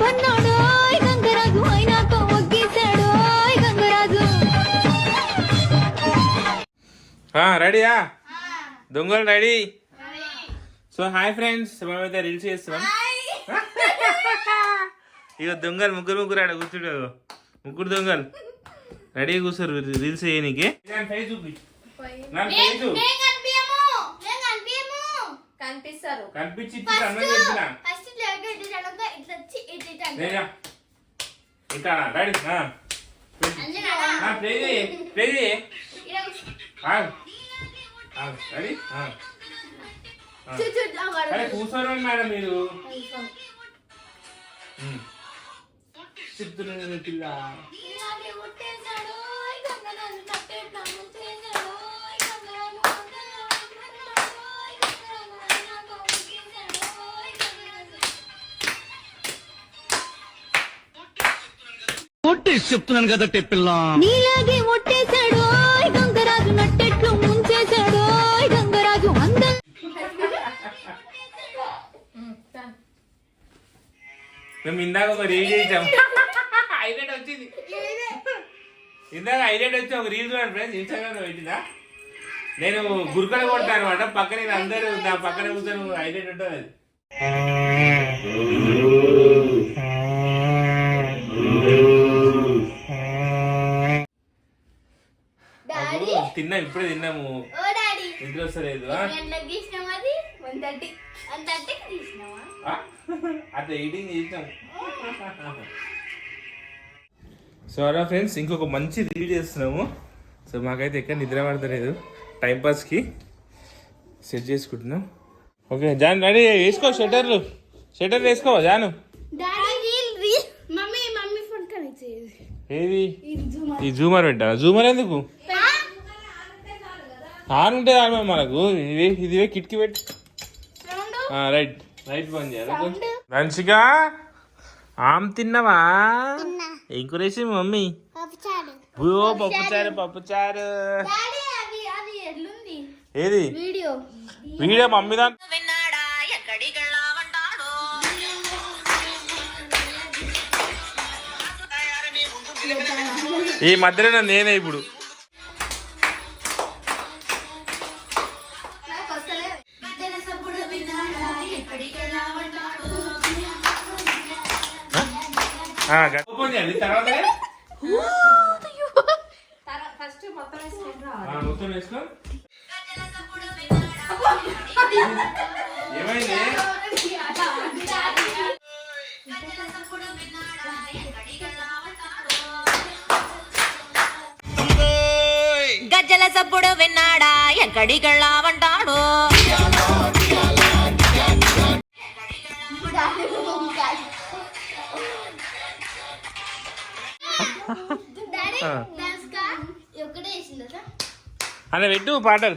పన్నాడు. గంగరాజు అయినాక ఒగ్గేశాడు. గంగరాజు. రెడీయా దొంగలు రెడీ సో హాయ్ ఫ్రెండ్స్ మేమైతే రీల్స్ చేస్తున్నాం. ఇక దొంగలు ముగ్గురు ముగ్గురు ఆడ కూర్చుండు. ముగ్గురు దొంగలు. రెడీ కూర్చోరు రీల్స్ చేయనీకి. కనిపిస్తారు. కనిపించి వచ్చి ఇట్లా ఇట్లా అంటే. లేదా ఇంకా రెడీ ప్లే చేయి ప్లే చేయి. రెడీ. అరే కూర్చోరు మేడం మీరు. చెప్తున్నాను పిల్ల. కొట్టేసి చెప్తున్నాను కదా పిల్ల నీలాగే ఒట్టేశాడు గంగరాజు నట్టెట్లు ముంచేశాడు గంగరాజు అందం. మేము ఇందాక ఒక రీల్ చేసాం. హైలైట్ వచ్చింది. ఇందాక హైలైట్ వచ్చి ఒక రీల్ చూడండి ఫ్రెండ్స్ ఇన్స్టాగ్రామ్లో పెట్టిందా నేను గురుకలు కొడతాను అనమాట పక్కన నేను అందరూ నా పక్కన కూర్చొని హైలైట్ ఉంటుంది. అది తిన్నాం ఇప్పుడే తిన్నాము. నిద్ర వస్తలేదు? అట్లా ఎయిటింగ్ చేసాం సో అలా ఫ్రెండ్స్ ఇంకొక మంచి రీల్ చేస్తున్నాము. సో మాకైతే ఎక్కడ నిద్ర పడతలేదు. టైంపాస్కి సెట్ చేసుకుంటున్నాం. ఓకే జాన్ రెడీ వేసుకో షట్టర్లు షట్టర్ వేసుకో జాను. ఏది? ఈ జూమర్. పెట్టాలా జూమర్ ఎందుకు? ఆన్ ఉంటే ఆన్ మనకు. ఇది ఇది కిటికీ పెట్టి. రైట్. రైట్ పని చేయాలి. రంచిక ఆమ్ తిన్నావా? ఏం కురేసి మమ్మీ? పప్పుచారు. ఓ పప్పుచారు పప్పుచారు. ఏది? వీడియో. వీడియో మమ్మీ దాని ఈ మధ్యలో నేనే ఇప్పుడు. ఓపెన్ చేయాలి తర్వాత? ఫస్ట్ మొత్తం వేసుకుంటా మొత్తం వేసుకో. ఏమైంది? గజ్జల సప్పుడు విన్నాడా? ఎక్కడికెళ్ళావంటాడు? అలా పెట్టు పాటలు.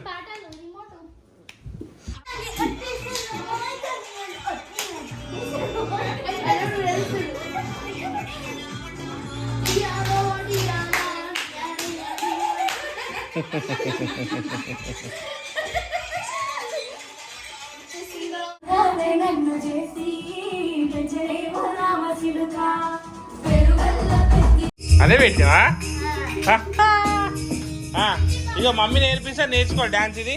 పాటలు నన్ను చేసి అదే పెట్టావా? ఇక మమ్మీ నేర్పిస్తా నేర్చుకో డాన్స్ ఇది.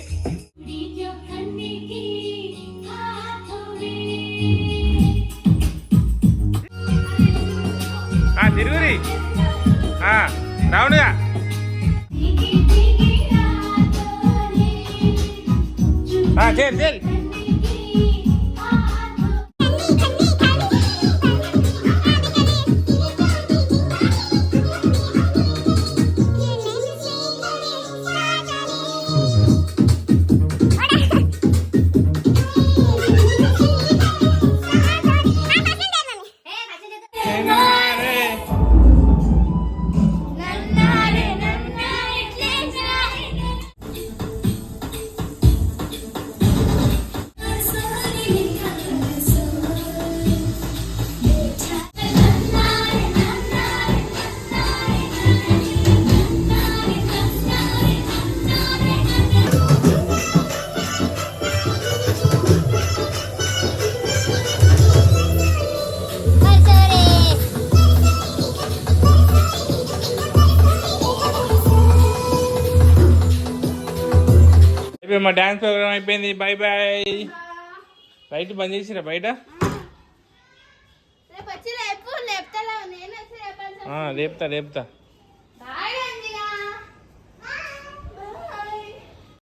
తిరుగురి. ఆ, చేరు చేరు అయిపోయి మా డాన్స్ ప్రోగ్రామ్ అయిపోయింది. Bye bye. లైట్ బంద్ చేసిరా బయట? లేపుతా లేపుతా.